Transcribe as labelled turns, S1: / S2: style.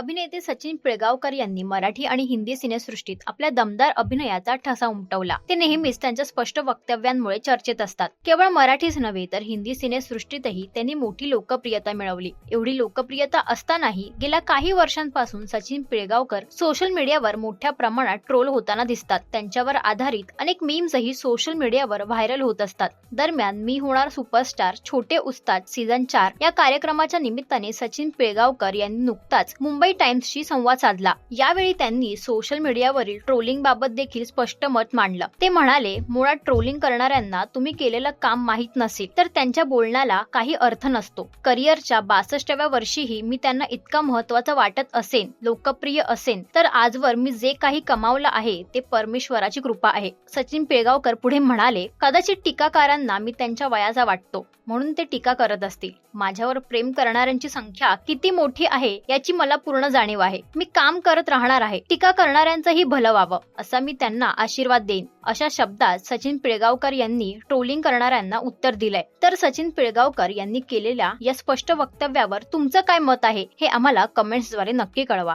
S1: अभिनेते सचिन पिळगावकर यांनी मराठी आणि हिंदी सिनेसृष्टीत आपल्या दमदार अभिनयाचा ठसा उमटवला. ते नेहमीच त्यांच्या स्पष्ट वक्तव्यांमुळे चर्चेत असतात. केवळ मराठीच नव्हे तर हिंदी सिनेसृष्टीतही त्यांनी मोठी लोकप्रियता मिळवली. एवढी लोकप्रियता असतानाही गेल्या काही वर्षांपासून सचिन पिळगावकर सोशल मीडियावर मोठ्या प्रमाणात ट्रोल होताना दिसतात. त्यांच्यावर आधारित अनेक मीम्सही सोशल मीडियावर व्हायरल होत असतात. दरम्यान मी होणार सुपरस्टार छोटे उस्ताद सीझन चार या कार्यक्रमाच्या निमित्ताने सचिन पिळगावकर यांनी नुकताच मुंबई टाइम्सशी संवाद साधला. यावेळी त्यांनी सोशल मीडियावरील ट्रोलिंग बाबत देखील स्पष्ट मत मांडलं. ते म्हणाले मुळात ट्रोलिंग करणाऱ्यांना तुम्ही केलेलं काम माहीत नसेल तर त्यांच्या बोलण्याला काही अर्थ नसतो. करिअरच्या बासष्टव्या वर्षीही मी त्यांना इतका महत्त्वाचा वाटत असेन लोकप्रिय असेन तर आजवर मी जे काही कमावलं आहे ते परमेश्वराची कृपा आहे. सचिन पिळगावकर पुढे म्हणाले कदाचित टीकाकारांना मी त्यांच्या वयाचा वाटतो म्हणून ते टीका करत असतील. माझ्यावर प्रेम करणाऱ्यांची संख्या किती मोठी आहे याची मला पूर्ण जाणीव आहे. मी काम करत राहणार आहे. टीका करणाऱ्यांचंही भलं व्हावं असा मी त्यांना आशीर्वाद देईन. अशा शब्दात सचिन पिळगावकर यांनी ट्रोलिंग करणाऱ्यांना उत्तर दिलंय. तर सचिन पिळगावकर यांनी केलेल्या या स्पष्ट वक्तव्यावर तुमचं काय मत आहे हे आम्हाला कमेंट्सद्वारे नक्की कळवा.